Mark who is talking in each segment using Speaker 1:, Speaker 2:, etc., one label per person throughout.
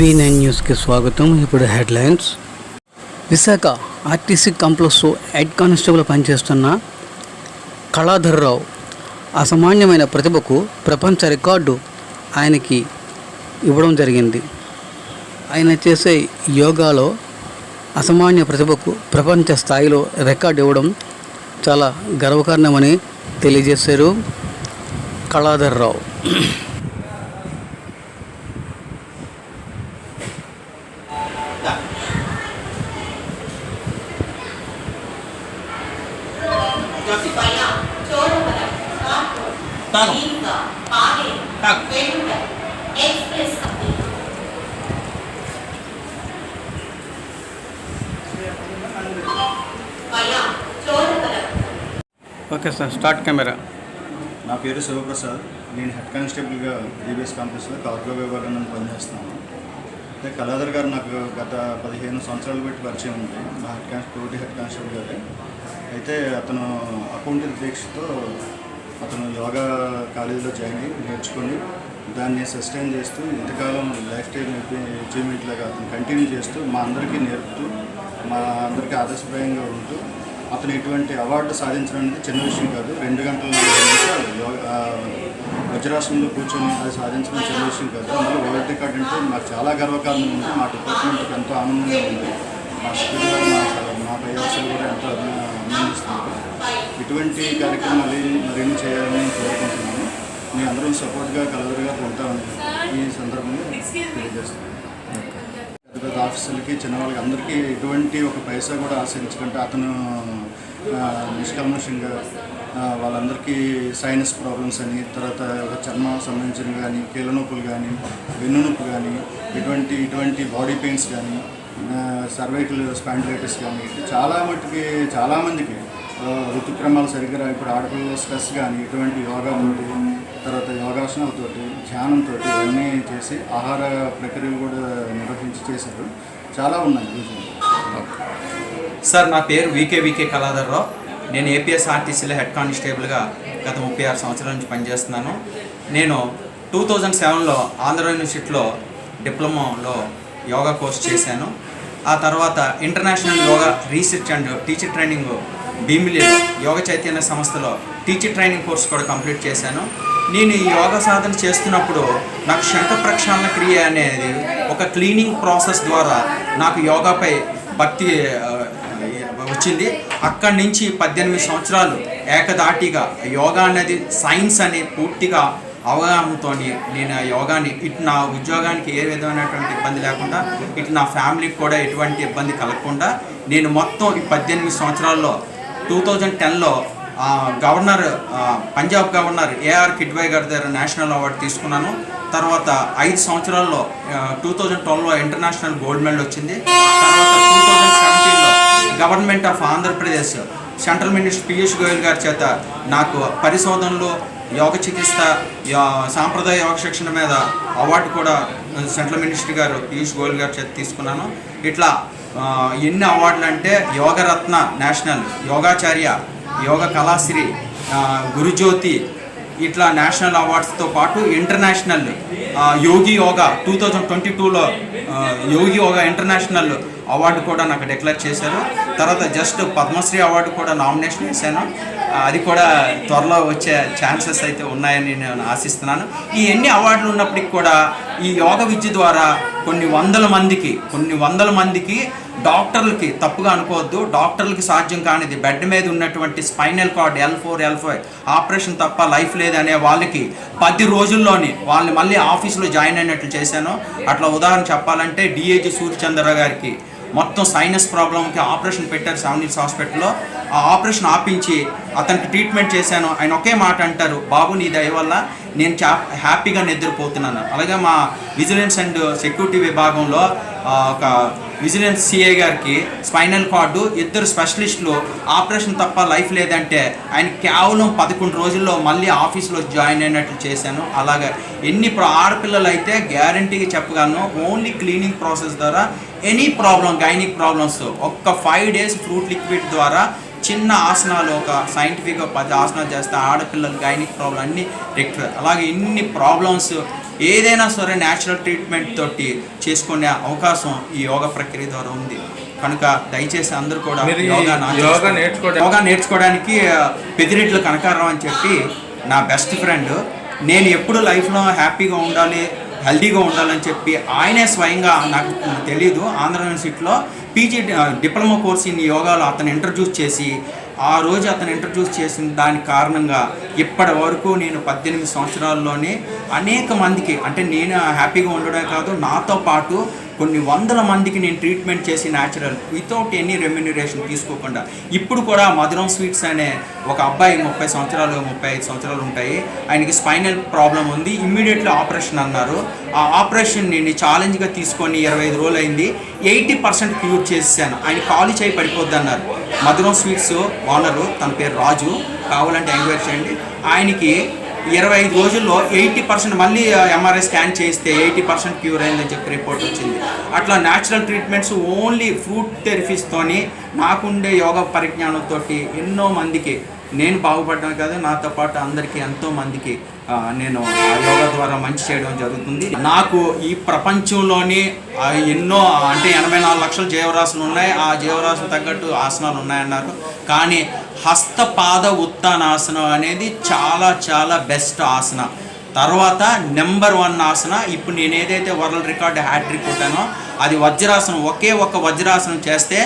Speaker 1: V nine న్యూస్కి స్వాగతం. ఇప్పుడు హెడ్లైన్స్. విశాఖ ఆర్టీసీ కాంప్లెక్స్లో హెడ్ కానిస్టేబుల్ పనిచేస్తున్న కళాధర్రావు అసామాన్యమైన ప్రతిభకు ప్రపంచ రికార్డు ఆయనకి ఇవ్వడం జరిగింది. ఆయన చేసే యోగాలో అసామాన్య ప్రతిభకు ప్రపంచ స్థాయిలో రికార్డు ఇవ్వడం చాలా గర్వకారణమని తెలియజేశారు కళాధర్రావు.
Speaker 2: తాగు తాగు
Speaker 1: ఓకే సార్ స్టార్ట్ కెమెరా
Speaker 3: నా పేరు శివప్రసాద్. నేను హెడ్ కానిస్టేబుల్గా జీబీఎస్ కాంప్లెక్స్లో కార్గో విభాగంలో పనిచేస్తున్నాను. అయితే కళాధర్ గారు నాకు గత పదిహేను సంవత్సరాలు పెట్టి పరిచయం ఉంది మా హెడ్ కాన్స్ తోటి హెడ్ కానిస్టేబుల్ గారే. అయితే అతను అకౌంటింగ్ దీక్షతో అతను యోగా కాలేజీలో జాయిన్ అయ్యి నేర్చుకొని దాన్ని సస్టైన్ చేస్తూ ఇంతకాలం లైఫ్ స్టైల్ అచీవ్మెంట్ లాగా అతను కంటిన్యూ చేస్తూ మా అందరికీ నేర్పుతూ మా అందరికీ ఆదర్శప్రాయంగా ఉంటూ అతను ఇటువంటి అవార్డు సాధించడం అనేది చిన్న విషయం కాదు. రెండు గంటల యోగా వజ్రాసనంలో కూర్చొని అది సాధించడం చిన్న విషయం కాదు. అందులో వరల్డ్ రికార్డ్ అంటే నాకు చాలా గర్వకారణం ఉంది. మా డిపార్ట్మెంట్కి ఎంతో ఆనందంగా ఉంది. మా స్కూల్ మా మా పై కూడా ఎంతో అభిన- అభినందిస్తున్నారు. ఇటువంటి కార్యక్రమాలు మరిన్ని చేయాలని కోరుకుంటున్నాను మీ అందరం సపోర్ట్గా కలవరుగా ఉంటామని ఈ సందర్భంగా తెలియజేస్తున్నాను. పెద్ద పెద్ద ఆఫీసులకి చిన్నవాళ్ళకి అందరికీ ఎటువంటి ఒక పైసా కూడా ఆశించకుండా అతను నిష్కల్మషంగా వాళ్ళందరికీ సైనస్ ప్రాబ్లమ్స్ అని తర్వాత చర్మం సంబంధించినవి కానీ కీళ్ళ నొప్పులు కానీ వెన్ను నొప్పి కానీ ఇటువంటి ఇటువంటి బాడీ పెయిన్స్ కానీ సర్వైకల్ స్పాండిలైటిస్ కానీ చాలా మట్టుకి చాలామందికి ఋతుక్రమాలు సరిగ్గా ఇప్పుడు ఆడపిల్లల స్ట్రెస్ కానీ ఇటువంటి యోగా యోగాతోటి తర్వాత యోగాసనాలతోటి ధ్యానంతో ఇవన్నీ చేసి ఆహార ప్రక్రియలు కూడా నిర్వహించి చేశారు. చాలా ఉన్నాయి.
Speaker 2: సార్ నా పేరు వికే వికే కళాధర్రావు నేను ఏపీఎస్ఆర్టీసీలో హెడ్ కానిస్టేబుల్గా గత ముప్పై ఆరు సంవత్సరాల నుంచి పనిచేస్తున్నాను. నేను టూ థౌజండ్ సెవెన్లో ఆంధ్ర యూనివర్సిటీలో డిప్లొమాలో యోగా కోర్స్ చేశాను. ఆ తర్వాత international yoga research and teacher training భీమిలిలో Yoga Chaitanya సంస్థలో టీచర్ ట్రైనింగ్ కోర్స్ కూడా కంప్లీట్ చేశాను. నేను ఈ యోగ సాధన చేస్తున్నప్పుడు నాకు శంఖ ప్రక్షాళన క్రియ అనేది ఒక క్లీనింగ్ ప్రాసెస్ ద్వారా నాకు యోగాపై భక్తి వచ్చింది. అక్కడి నుంచి పద్దెనిమిది సంవత్సరాలు ఏకదాటిగా యోగా అనేది సైన్స్ అని పూర్తిగా అవగాహనతో నేను ఆ యోగాని ఇటు నా ఉద్యోగానికి ఏ విధమైనటువంటి ఇబ్బంది లేకుండా ఇటు నా ఫ్యామిలీకి కూడా ఎటువంటి ఇబ్బంది కలగకుండా నేను మొత్తం ఈ పద్దెనిమిది సంవత్సరాల్లో టూ థౌజండ్ టెన్లో governor Punjab governor AR Kidwai గారి దగ్గర నేషనల్ అవార్డు తీసుకున్నాను. తర్వాత ఐదు సంవత్సరాల్లో టూ థౌజండ్ ట్వెల్వ్లో ఇంటర్నేషనల్ గోల్డ్ మెడల్ వచ్చింది. తర్వాత two thousand government of Andhra Pradesh central minister Piyush Goyal గారి చేత నాకు పరిశోధనలు యోగ చికిత్స సాంప్రదాయ యోగ శిక్షణ మీద అవార్డు కూడా సెంట్రల్ మినిస్టర్ గారు పీయూష్ గోయల్ గారి చేత తీసుకున్నాను. ఇట్లా ఎన్ని అవార్డులు అంటే యోగరత్న నేషనల్ యోగాచార్య యోగ కళాశ్రీ గురుజ్యోతి ఇట్లా నేషనల్ అవార్డ్స్తో పాటు international yogi yoga two thousand twenty టూలో యోగి యోగా ఇంటర్నేషనల్ అవార్డు కూడా నాకు డిక్లేర్ చేశారు. తర్వాత జస్ట్ పద్మశ్రీ అవార్డు కూడా నామినేషన్ వేశాను. అది కూడా త్వరలో వచ్చే ఛాన్సెస్ అయితే ఉన్నాయని నేను ఆశిస్తున్నాను. ఈ ఎన్ని అవార్డులు ఉన్నప్పటికీ కూడా ఈ యోగ విద్య ద్వారా కొన్ని వందల మందికి కొన్ని వందల మందికి డాక్టర్లకి తప్పుగా అనుకోవద్దు డాక్టర్లకి సాధ్యం కానిది. బెడ్ మీద ఉన్నటువంటి spinal cord L four L five operation తప్ప లైఫ్ లేదనే వాళ్ళకి పది రోజుల్లోని వాళ్ళని మళ్ళీ ఆఫీస్లో జాయిన్ అయినట్లు చేశాను. అట్లా ఉదాహరణ చెప్పాలంటే డిఏజీ సూర్యచంద్ర గారికి మొత్తం సైనస్ ప్రాబ్లంకి ఆపరేషన్ పెట్టారు సెవెన్ హాస్పిటల్లో. ఆ ఆపరేషన్ ఆపించి అతనికి ట్రీట్మెంట్ చేశాను. ఆయన ఒకే మాట అంటారు బాబు నీ దయ వల్ల నేను చా హ్యాపీగా నిద్రపోతున్నాను. అలాగే మా విజిలెన్స్ అండ్ సెక్యూరిటీ విభాగంలో ఒక విజిలెన్స్ సిఏ గారికి స్పైనల్ కార్డు ఇద్దరు స్పెషలిస్టులు ఆపరేషన్ తప్ప లైఫ్ లేదంటే ఆయన కేవలం పదకొండు రోజుల్లో మళ్ళీ ఆఫీస్లో జాయిన్ అయినట్లు చేశాను. అలాగే ఎన్ని ప్ర- ఆడపిల్లలు అయితే గ్యారంటీగా చెప్పగలను ఓన్లీ క్లీనింగ్ ప్రాసెస్ ద్వారా ఎనీ ప్రాబ్లం గైనిక్ ప్రాబ్లమ్స్ ఒక్క ఫైవ్ డేస్ ఫ్రూట్ లిక్విడ్ ద్వారా చిన్న ఆసనాలు ఒక సైంటిఫిక్గా పది ఆసనాలు చేస్తే ఆడపిల్లలు గైనిక్ ప్రాబ్లం అన్ని రెక్ట్ అలాగే ఇన్ని ప్రాబ్లమ్స్ ఏదైనా సరే న్యాచురల్ ట్రీట్మెంట్ తోటి చేసుకునే అవకాశం ఈ యోగా ప్రక్రియ ద్వారా ఉంది. కనుక దయచేసి అందరూ కూడా యోగా నా-
Speaker 4: యోగా నేర్చుకోవడానికి-
Speaker 2: యోగా నేర్చుకోవడానికి ఆ, పెదిరెడ్ల కనకారావు అని చెప్పి నా బెస్ట్ ఫ్రెండ్ నేను ఎప్పుడు లైఫ్లో హ్యాపీగా ఉండాలి హెల్తీగా ఉండాలని చెప్పి ఆయనే స్వయంగా నాకు తెలియదు. ఆంధ్ర యూనివర్సిటీలో పీజీ డిప్లొమా కోర్స్ ఇన్ యోగాలో అతను ఇంట్రడ్యూస్ చేసి ఆ రోజు అతను ఇంట్రడ్యూస్ చేసిన దాని కారణంగా ఇప్పటి వరకు నేను పద్దెనిమిది సంవత్సరాల్లోనే అనేక మందికి అంటే నేను హ్యాపీగా ఉండడమే కాదు నాతో పాటు కొన్ని వందల మందికి నేను ట్రీట్మెంట్ చేసి న్యాచురల్ వితౌట్ ఎనీ రెమ్యునరేషన్ తీసుకోకుండా. ఇప్పుడు కూడా మధురం స్వీట్స్ అనే ఒక అబ్బాయి ముప్పై సంవత్సరాలు ముప్పై ఐదు సంవత్సరాలు ఉంటాయి. ఆయనకి స్పైనల్ ప్రాబ్లం ఉంది. ఇమ్మీడియట్లీ ఆపరేషన్ అన్నారు. ఆ ఆపరేషన్ నేను ఛాలెంజ్గా తీసుకొని ఇరవై ఐదు రోజులు అయింది ఎయిటీ పర్సెంట్ క్యూర్ చేశాను ఆయన కాలు చేయి పడిపోద్ది అన్నారు మధురం స్వీట్స్ ఓనరు తన పేరు రాజు. కావాలంటే ఎంక్వైరీ చేయండి. ఆయనకి ఇరవై ఐదు రోజుల్లో ఎయిటీ పర్సెంట్ మళ్ళీ ఎంఆర్ఐ స్కాన్ చేస్తే ఎయిటీ పర్సెంట్ క్యూర్ అయిందని చెప్పి రిపోర్ట్ వచ్చింది. అట్లా న్యాచురల్ ట్రీట్మెంట్స్ ఓన్లీ ఫ్రూట్ థెరపీస్తోని నాకుండే యోగా పరిజ్ఞానంతో ఎన్నో మందికి నేను బాగుపడ్డాను కదా నాతో పాటు అందరికీ ఎంతో మందికి నేను ఆ యోగా ద్వారా మంచి చేయడం జరుగుతుంది. నాకు ఈ ప్రపంచంలోని ఎన్నో అంటే ఎనభై నాలుగు లక్షల జీవరాశులు ఉన్నాయి. ఆ జీవరాశులు తగ్గట్టు ఆసనాలు ఉన్నాయన్నారు. కానీ హస్తపాద ఉత్తానాసనం అనేది చాలా చాలా బెస్ట్ ఆసన. తర్వాత నెంబర్ వన్ ఆసన. ఇప్పుడు నేను ఏదైతే వరల్డ్ రికార్డ్ హ్యాట్రిక్ కొట్టానో అది వజ్రాసనం ఒకే ఒక వజ్రాసనం చేస్తే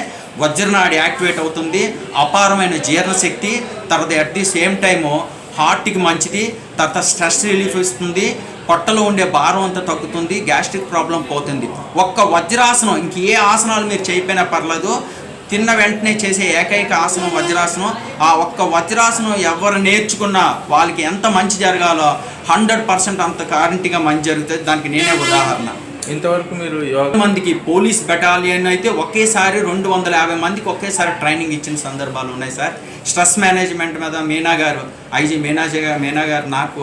Speaker 2: వజ్రనాడి యాక్టివేట్ అవుతుంది. అపారమైన జీర్ణశక్తి తర్వాత అట్ ది సేమ్ టైము హార్ట్కి మంచిది. తర్వాత స్ట్రెస్ రిలీఫ్ ఇస్తుంది పొట్టలో ఉండే భారం అంతా తగ్గుతుంది గ్యాస్ట్రిక్ ప్రాబ్లం పోతుంది. ఒక్క వజ్రాసనం ఇంక ఏ ఆసనాలు మీరు చేయకపోయినా పర్లేదు తిన్న వెంటనే చేసే ఏకైక ఆసనం వజ్రాసనం. ఆ ఒక్క వజ్రాసనం ఎవరు నేర్చుకున్నా వాళ్ళకి ఎంత మంచి జరగాలో హండ్రెడ్ పర్సెంట్ అంత గ్యారంటీగా మంచి జరుగుతుంది. దానికి నేనే ఉదాహరణ.
Speaker 4: ఇంతవరకు మీరు
Speaker 2: మందికి పోలీస్ బెటాలియన్ అయితే ఒకేసారి రెండు వందల యాభై మందికి ఒకేసారి ట్రైనింగ్ ఇచ్చిన సందర్భాలు ఉన్నాయి సార్. స్ట్రెస్ మేనేజ్మెంట్ మీద మీనా గారు ఐజీ మీనాజీ గారు మీనా గారు నాకు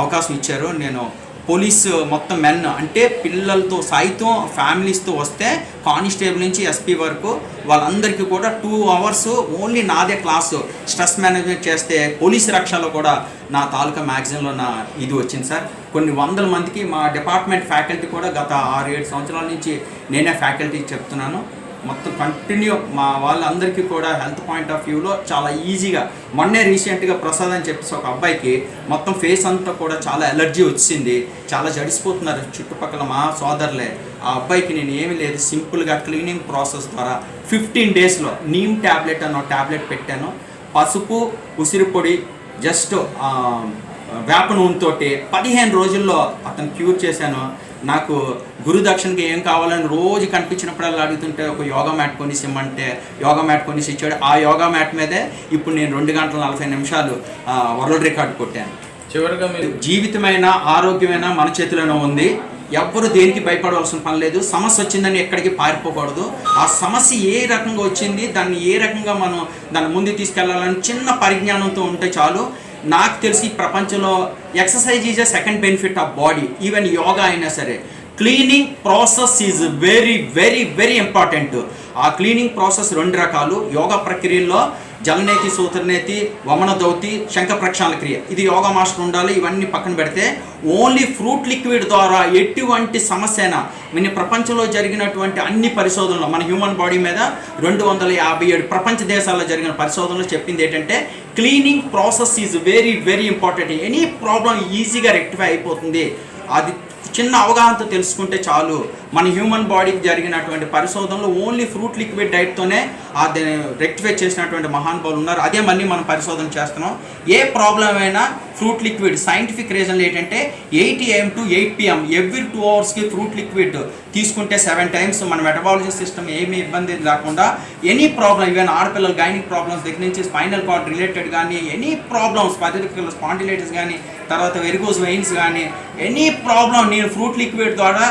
Speaker 2: అవకాశం ఇచ్చారు. నేను పోలీస్ మొత్తం మెన్. అంటే పిల్లలతో సైతం ఫ్యామిలీస్తో వస్తే కానిస్టేబుల్ నుంచి ఎస్పీ వరకు వాళ్ళందరికీ కూడా టూ అవర్స్ ఓన్లీ నాదే క్లాసు. స్ట్రెస్ మేనేజ్మెంట్ చేస్తే పోలీస్ రక్షలో కూడా నా తాలూకా మ్యాగజైన్లో నా ఇది వచ్చింది సార్. కొన్ని వందల మందికి మా డిపార్ట్మెంట్ ఫ్యాకల్టీ కూడా గత ఆరు ఏడు సంవత్సరాల నుంచి నేనే ఫ్యాకల్టీ చెప్తున్నాను. మొత్తం కంటిన్యూ మా వాళ్ళందరికీ కూడా హెల్త్ పాయింట్ ఆఫ్ వ్యూలో చాలా ఈజీగా మొన్నే రీసెంట్గా ప్రసాద్ అని చెప్పేసి ఒక అబ్బాయికి మొత్తం ఫేస్ అంతా కూడా చాలా ఎలర్జీ వచ్చింది. చాలా జడిసిపోతున్నారు చుట్టుపక్కల మా సోదరులే. ఆ అబ్బాయికి నేను ఏమి లేదు సింపుల్గా క్లీనింగ్ ప్రాసెస్ ద్వారా ఫిఫ్టీన్ డేస్లో నీమ్ ట్యాబ్లెట్ అన్న ట్యాబ్లెట్ పెట్టాను. పసుపు ఉసిరి పొడి జస్ట్ వేప నూనెతోటి పదిహేను రోజుల్లో అతను క్యూర్ చేశాను. నాకు గురు దక్షిణకి ఏం కావాలని రోజు కనిపించినప్పుడల్లా అడుగుతుంటే ఒక యోగా మ్యాట్ కొనిసి ఇమ్మంటే యోగా మ్యాట్ కొనిసి ఇచ్చాడు ఆ యోగా మ్యాట్ మీదే ఇప్పుడు నేను రెండు గంటల నలభై నిమిషాలు వరల్డ్ రికార్డ్ కొట్టాను.
Speaker 4: చివరిగా మీరు
Speaker 2: జీవితమైన ఆరోగ్యమైన మన చేతిలోనే ఉంది. ఎవ్వరు దేనికి భయపడవలసిన పని లేదు. సమస్య వచ్చిందని ఎక్కడికి పారిపోకూడదు. ఆ సమస్య ఏ రకంగా వచ్చింది దాన్ని ఏ రకంగా మనం దాన్ని ముందు తీసుకెళ్ళాలని చిన్న పరిజ్ఞానంతో ఉంటే చాలు. నాకు తెలిసి ప్రపంచంలో exercise is a second benefit of body even yoga అయినా సరే. Cleaning process is very very very important ఆ క్లీనింగ్ ప్రాసెస్ రెండు రకాలు. యోగా ప్రక్రియల్లో జలనేతి సూత్రనేతి వమన దౌతి శంఖ ప్రక్షాళన క్రియ. ఇది యోగా మాస్టర్ ఉండాలి ఇవన్నీ పక్కన పెడితే ఓన్లీ ఫ్రూట్ లిక్విడ్ ద్వారా ఎటువంటి సమస్యనా మన ప్రపంచంలో జరిగినటువంటి అన్ని పరిశోధనలు మన హ్యూమన్ బాడీ మీద రెండు వందల యాభై ఏడు ప్రపంచ దేశాల్లో జరిగిన పరిశోధనలు చెప్పింది ఏంటంటే cleaning process is very very important. Any problem ఈజీగా రెక్టిఫై అయిపోతుంది. అది చిన్న అవగాహనతో తెలుసుకుంటే చాలు. మన హ్యూమన్ బాడీకి జరిగినటువంటి పరిశోధనలో ఓన్లీ ఫ్రూట్ లిక్విడ్ డైట్తోనే అది రెక్టిఫై చేసినటువంటి మహానుభావులు ఉన్నారు. అదే మళ్ళీ మనం పరిశోధన చేస్తున్నాం. ఏ ప్రాబ్లం అయినా ఫ్రూట్ లిక్విడ్ సైంటిఫిక్ రీజన్లు ఏంటంటే eight AM to eight PM every two అవర్స్కి ఫ్రూట్ లిక్విడ్ తీసుకుంటే సెవెన్ టైమ్స్ మన మెటబాలజీ సిస్టమ్ ఏమీ ఇబ్బంది లేకుండా ఎనీ ప్రాబ్లం ఈవెన్ ఆడపిల్లలు గైనిక్ ప్రాబ్లమ్స్ దగ్గర నుంచి స్పైనల్ కార్డ్ రిలేటెడ్ కానీ ఎనీ ప్రాబ్లమ్స్ పర్టికులర్ స్పాండిలైటిస్ కానీ తర్వాత వెరిగోస్ వెయిన్స్ కానీ ఎనీ ప్రాబ్లం నేను ఫ్రూట్ లిక్విడ్ ద్వారా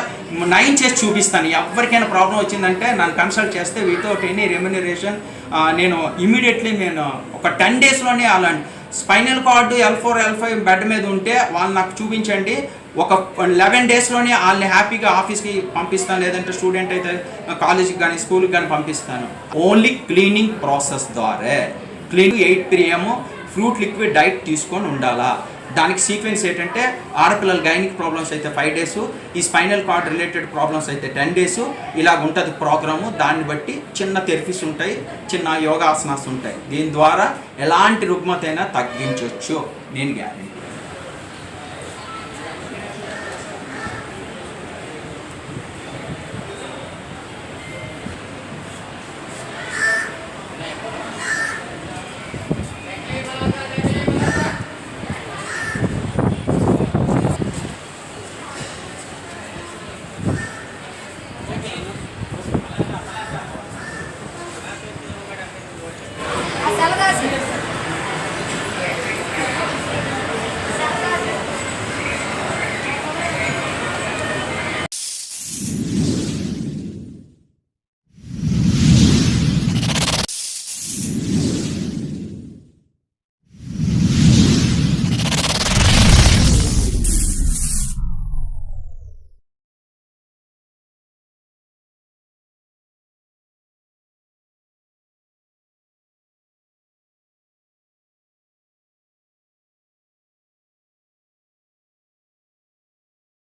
Speaker 2: నైన్ చేసి చూపిస్తాను. ఎవరికైనా ప్రాబ్లం వచ్చిందంటే నన్ను కన్సల్ట్ చేస్తే వితౌట్ ఎనీ రెమ్యునరేషన్ నేను ఇమీడియట్లీ నేను ఒక టెన్ డేస్లోనే అలాంటి spinal cord L four L five bed మీద ఉంటే వాళ్ళు నాకు చూపించండి. ఒక లెవెన్ డేస్లోనే వాళ్ళని హ్యాపీగా ఆఫీస్కి పంపిస్తాను. లేదంటే స్టూడెంట్ అయితే కాలేజీకి కానీ స్కూల్కి కానీ పంపిస్తాను. ఓన్లీ క్లీనింగ్ ప్రాసెస్ ద్వారా. Clean eight PM fruit liquid diet తీసుకొని ఉండాలా? దానికి సీక్వెన్స్ ఏంటంటే ఆడపిల్లల గైనిక్ ప్రాబ్లమ్స్ అయితే ఫైవ్ డేస్ ఈ స్పైనల్ కార్డ్ రిలేటెడ్ ప్రాబ్లమ్స్ అయితే టెన్ డేస్ ఇలాగ ఉంటుంది ప్రోగ్రాము దాన్ని బట్టి చిన్న థెరపీస్ ఉంటాయి చిన్న యోగాసనాస్ ఉంటాయి. దీని ద్వారా ఎలాంటి రుగ్మత అయినా తగ్గించవచ్చు నేను గ్యారెంటీ